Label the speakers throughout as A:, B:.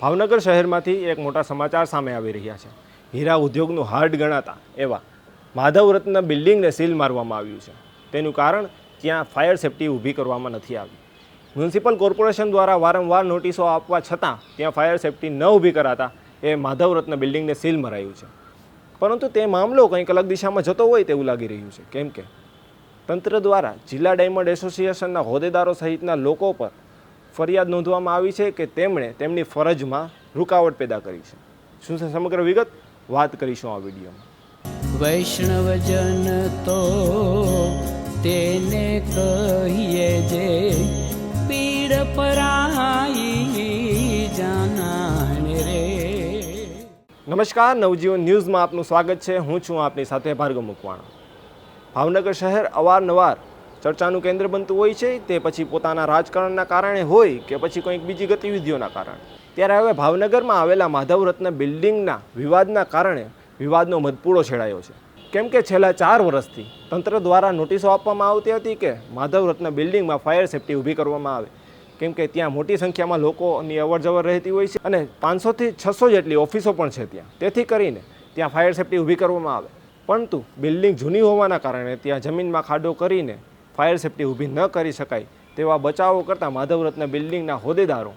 A: ભાવનગર શહેરમાંથી એક મોટા સમાચાર સામે આવી રહ્યા છે. હીરા ઉદ્યોગનું હાર્ડ ગણાતા એવા માધવ રત્ન બિલ્ડિંગને સીલ મારવામાં આવ્યું છે. તેનું કારણ, ત્યાં ફાયર સેફટી ઊભી કરવામાં નથી આવી. મ્યુનિસિપલ કોર્પોરેશન દ્વારા વારંવાર નોટિસો આપવા છતાં ત્યાં ફાયર સેફટી ન ઊભી કરાતા એ માધવ રત્ન બિલ્ડિંગને સીલ મરાયું છે. પરંતુ તે મામલો કંઈક અલગ દિશામાં જતો હોય તેવું લાગી રહ્યું છે. કેમ કે તંત્ર દ્વારા જિલ્લા ડાયમંડ એસોસિએશનના હોદ્દેદારો સહિતના લોકો પર ફરિયાદ નોંધવામાં આવી છે કે તેમણે તેમની ફરજમાં રૂકાવટ પેદા કરી છે. શું છે સમગ્ર વિગત? વાત કરીશું આ વિડીયોમાં.
B: વૈષ્ણવજન તો તેને કહીએ જે
A: નમસ્કાર, નવજીવન ન્યૂઝમાં આપનું સ્વાગત છે. હું છું આપની સાથે ભાર્ગવ મુકવાણા. ભાવનગર શહેર અવારનવાર ચર્ચાનું કેન્દ્ર બનતું હોય છે. તે પછી પોતાના રાજકારણના કારણે હોય કે પછી કંઈક બીજી ગતિવિધિઓના કારણે. ત્યારે હવે ભાવનગરમાં આવેલા માધવ રત્ન બિલ્ડિંગના વિવાદના કારણે વિવાદનો મધપૂળો છેડાયો છે. કેમ કે છેલ્લા ચાર વર્ષથી તંત્ર દ્વારા નોટિસો આપવામાં આવતી હતી કે માધવ રત્ન બિલ્ડિંગમાં ફાયર સેફટી ઊભી કરવામાં આવે. કેમ કે ત્યાં મોટી સંખ્યામાં લોકોની અવરજવર રહેતી હોય છે અને પાંચસોથી છસો જેટલી ઓફિસો પણ છે ત્યાં. તેથી કરીને ત્યાં ફાયર સેફટી ઊભી કરવામાં આવે. પરંતુ બિલ્ડિંગ જૂની હોવાના કારણે ત્યાં જમીનમાં ખાડો કરીને ફાયર સેફટી ઊભી ન કરી શકાય તેવા બચાવો કરતાં માધવરત્ન બિલ્ડિંગના હોદ્દેદારો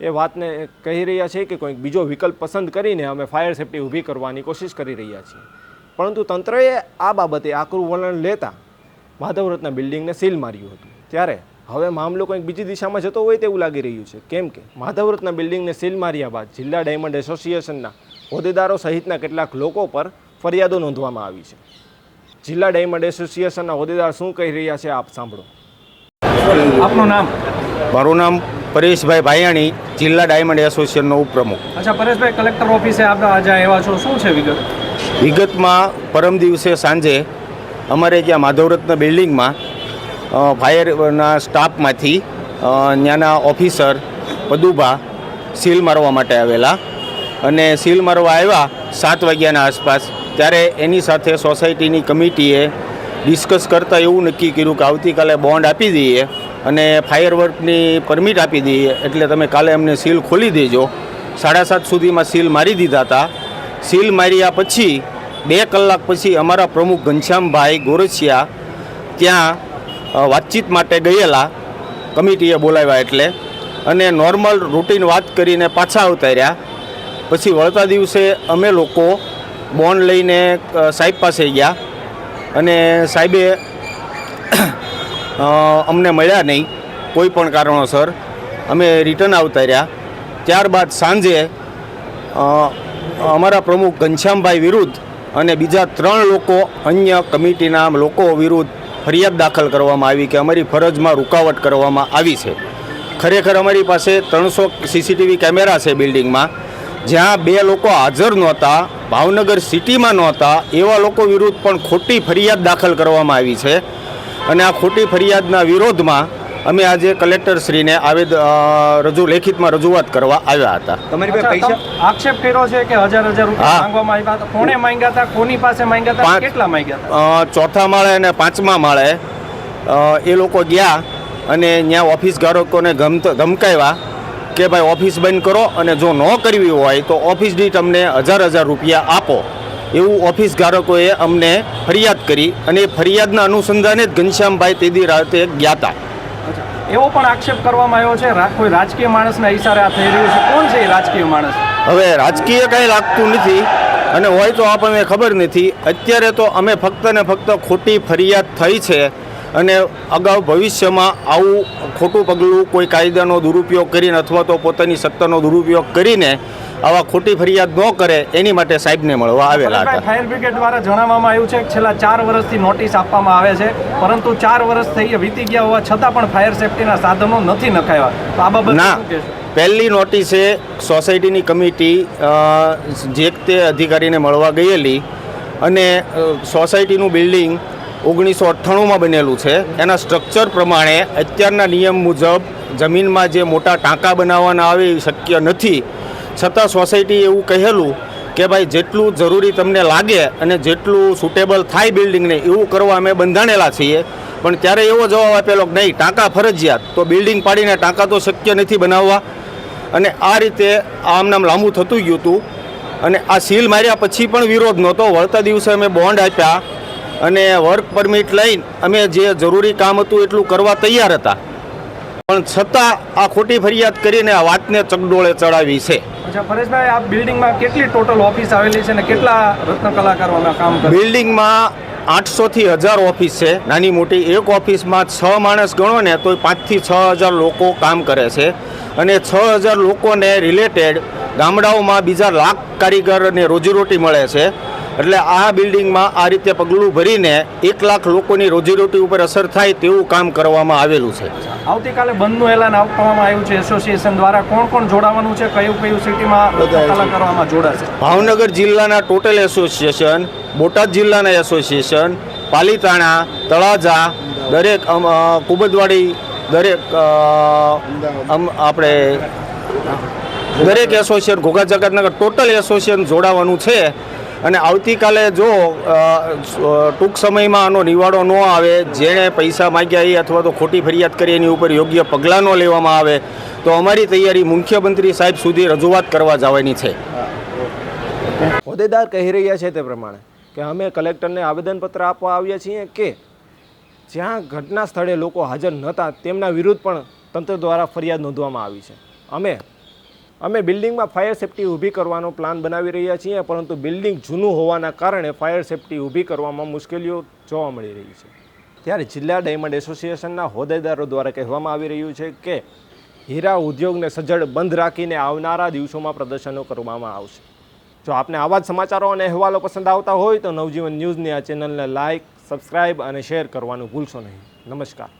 A: એ વાતને કહી રહ્યા છે કે કોઈક બીજો વિકલ્પ પસંદ કરીને અમે ફાયર સેફટી ઊભી કરવાની કોશિશ કરી રહ્યા છીએ. પરંતુ તંત્રએ આ બાબતે આકરું વલણ લેતા માધવરત્ન બિલ્ડિંગને સીલ માર્યું હતું. ત્યારે હવે મામલો કંઈક બીજી દિશામાં જતો હોય તેવું લાગી રહ્યું છે. કેમ કે માધવરત્ન બિલ્ડિંગને સીલ માર્યા બાદ જિલ્લા ડાયમંડ એસોસિએશનના હોદ્દેદારો સહિતના કેટલાક લોકો પર ફરિયાદો નોંધવામાં આવી છે. જિલ્લા ડાયમંડ એસોસિએશનના હોદ્દેદાર શું કહી રહ્યા છે આપ સાંભળો.
C: આપનું નામ?
D: મારું નામ પરેશભાઈ ભાયાણી જિલ્લા ડાયમંડ એસોસિએશનનો ઉપપ્રમુખ.
C: અચ્છા પરેશભાઈ કલેક્ટર ઓફિસે આપણે આજે આવ્યા છો. શું છે વિગત?
D: વિગતમાં પરમ દિવસે સાંજે અમારે ત્યાં માધવરત્ન બિલ્ડિંગમાં ફાયરના સ્ટાફમાંથી ત્યાંના ઓફિસર પદુભા સીલ મારવા માટે આવેલા અને સીલ મારવા આવ્યા સાત વાગ્યાના આસપાસ. ત્યારે એની સાથે સોસાયટીની કમિટીએ ડિસ્કસ કરતાં એવું નક્કી કર્યું કે આવતીકાલે બોન્ડ આપી દઈએ અને ફાયર વર્કની પરમિટ આપી દઈએ. એટલે તમે કાલે અમને સીલ ખોલી દેજો. સાડા સાત સુધીમાં સીલ મારી દીધા હતા. સીલ માર્યા પછી બે કલાક પછી અમારા પ્રમુખ ઘનશ્યામભાઈ ગોરસિયા ત્યાં વાતચીત માટે ગયેલા કમિટીએ બોલાવ્યા એટલે. અને નોર્મલ રૂટીન વાત કરીને પાછા આવતા રહ્યા પછી વળતા દિવસે અમે લોકો બોન્ડ લઈને સાહેબ પાસે ગયા. અને સાહેબે અમને મળ્યા નહીં, કોઈ પણ કારણોસર. અમે રિટર્ન આવતા રહ્યા ત્યારબાદ સાંજે અમારા પ્રમુખ ઘનશ્યામભાઈ વિરુદ્ધ અને બીજા ત્રણ લોકો અન્ય કમિટીના લોકો વિરુદ્ધ ફરિયાદ દાખલ કરવામાં આવી કે અમારી ફરજમાં રૂકાવટ કરવામાં આવી છે. ખરેખર અમારી પાસે ત્રણસો સીસીટીવી કેમેરા છે બિલ્ડિંગમાં. જ્યાં બે લોકો હાજર નહોતા, ભાવનગર સિટીમાં નહોતા, એવા લોકો વિરુદ્ધ પણ ખોટી ફરિયાદ દાખલ કરવામાં આવી છે. અને આ ખોટી ફરિયાદના વિરોધમાં અમે આજે કલેક્ટરશ્રીને આવેદ અ, રજૂ લેખિતમાં રજૂઆત કરવા આવ્યા હતા.
C: તમારી પાસે પૈસા? આક્ષેપ કર્યો છે કે હજાર હજાર રૂપિયા માંગવામાં આવ્યા હતા. કોણે માંગ્યા હતા? કોની પાસે માંગ્યા હતા? કેટલા માંગ્યા હતા?
D: ચોથા માળે અને પાંચમા માળે એ લોકો ગયા અને ત્યાં ઓફિસ ગ્રાહકોને ગમત ધમકાવ્યા કે ભાઈ ઓફિસ બંધ કરો અને જો ન કરવી હોય તો ઓફિસ દીઠ તમને હજાર હજાર રૂપિયા આપો. એવું ઓફિસ ગ્રાહકોએ અમને ફરિયાદ કરી અને એ ફરિયાદના અનુસંધાને જ ઘનશ્યામભાઈ તેદી રાતે ગયા હતા.
C: એવો પણ આક્ષેપ કરવામાં આવ્યો છે કોઈ રાજકીય માણસના ઈશારે આ થઈ રહ્યું છે. કોણ છે એ રાજકીય માણસ?
D: હવે રાજકીય કંઈ લાગતું નથી અને હોય તો આપણને ખબર નથી. અત્યારે તો અમે ફક્ત ને ફક્ત ખોટી ફરિયાદ થઈ છે અને અગાઉ ભવિષ્યમાં આવું ખોટું પગલું કોઈ કાયદાનો દુરુપયોગ કરીને અથવા તો પોતાની સત્તાનો દુરુપયોગ કરીને આવા ખોટી ફરિયાદ ન કરે એની માટે સાહેબને મળવા આવેલા હતા.
C: ફાયર બ્રિગેડ દ્વારા જણાવવામાં આવ્યું છે કે છેલ્લા ચાર વર્ષથી નોટિસ આપવામાં આવે છે પરંતુ ચાર વર્ષ થઈ વીતી ગયા હોવા છતાં પણ ફાયર સેફટીના સાધનો નથી નખાયા. તો આ બાબત
D: ના પહેલી નોટિસે સોસાયટીની કમિટી જે તે અધિકારીને મળવા ગયેલી અને સોસાયટીનું બિલ્ડિંગ ઓગણીસો અઠ્ઠાણુંમાં બનેલું છે. એના સ્ટ્રક્ચર પ્રમાણે અત્યારના નિયમ મુજબ જમીનમાં જે મોટા ટાંકા બનાવવાના આવે એ શક્ય નથી. છતાં સોસાયટી એવું કહેલું કે ભાઈ, જેટલું જરૂરી તમને લાગે અને જેટલું સુટેબલ થાય બિલ્ડિંગને, એવું કરવા અમે બંધાણેલા છીએ. પણ ત્યારે એવો જવાબ આપેલો કે નહીં, ટાંકા ફરજિયાત. તો બિલ્ડિંગ પાડીને ટાંકા તો શક્ય નથી બનાવવા. અને આ રીતે આમ નામ લાંબુ થતું ગયું હતું. અને આ સીલ માર્યા પછી પણ વિરોધ નહોતો. વળતા દિવસે અમે બોન્ડ આપ્યા અને વર્ક પરમિટ લઈને અમે જે જરૂરી કામ હતું એટલું કરવા તૈયાર હતા. પણ છતાં આ ખોટી ફરિયાદ કરીને આ વાતને ચકડોળે ચડાવી છે.
C: પરેશભાઈ આ બિલ્ડિંગમાં કેટલી ટોટલ ઓફિસ આવેલી છે અને કેટલા રત્ન કલાકારોના કામ
D: બિલ્ડિંગમાં આઠસોથી હજાર ઓફિસ છે. નાની મોટી એક ઓફિસમાં છ માણસ ગણો ને તો પાંચથી છ હજાર લોકો કામ કરે છે. અને છ હજાર લોકોને રિલેટેડ ગામડાઓમાં બીજા લાખ કારીગરને રોજીરોટી મળે છે. એટલે આ બિલ્ડિંગમાં આ રીતે પગલું ભરીને એક લાખ લોકોની રોજીરોટી ઉપર અસર થાય તેવું કામ કરવામાં આવેલું છે.
C: આવતીકાલે બંધનું એલાન આપવામાં આવ્યું છે. એસોસિએશન દ્વારા કોણ કોણ જોડાવાનું છે? કયું કયું સિટીમાં કરવામાં જોડાશે?
D: ભાવનગર જિલ્લાના ટોટલ એસોસિએશન બોટાદ જિલ્લાના એસોસિએશન પાલીતાણા તળાજા દરેક કુબદવાડી દરેક આપણે દરેક association Ghogha Jagatnagar total association જોડાવાનું છે. અને આવતીકાલે જો ટૂંક સમયમાં આનો નિવાડો ન આવે, જેણે પૈસા માગ્યા એ અથવા તો ખોટી ફરિયાદ કરી એની ઉપર યોગ્ય પગલાં ન લેવામાં આવે, તો અમારી તૈયારી મુખ્યમંત્રી સાહેબ સુધી રજૂઆત કરવા જવાની છે.
A: હોદ્દેદાર કહી રહ્યા છે તે પ્રમાણે કે અમે કલેક્ટરને આવેદનપત્ર આપવા આવ્યા છીએ કે જ્યાં ઘટના સ્થળે લોકો હાજર નહોતા તેમના વિરુદ્ધ પણ તંત્ર દ્વારા ફરિયાદ નોંધવામાં આવી છે. અમે અમે બિલ્ડિંગમાં ફાયર સેફટી ઊભી કરવાનો પ્લાન બનાવી રહ્યા છીએ, પરંતુ બિલ્ડિંગ જૂનું હોવાના કારણે ફાયર સેફટી ઊભી કરવામાં મુશ્કેલીઓ જોવા મળી રહી છે. ત્યારે જિલ્લા ડાયમંડ એસોસિએશનના હોદ્દેદારો દ્વારા કહેવામાં આવી રહ્યું છે કે હીરા ઉદ્યોગને સજ્જડ બંધ રાખીને આવનારા દિવસોમાં પ્રદર્શનો કરવામાં આવશે. જો આપને આવા જ સમાચારો અને અહેવાલો પસંદ આવતા હોય તો નવજીવન ન્યૂઝની આ ચેનલને લાઇક સબસ્ક્રાઇબ અને શેર કરવાનું ભૂલશો નહીં. નમસ્કાર.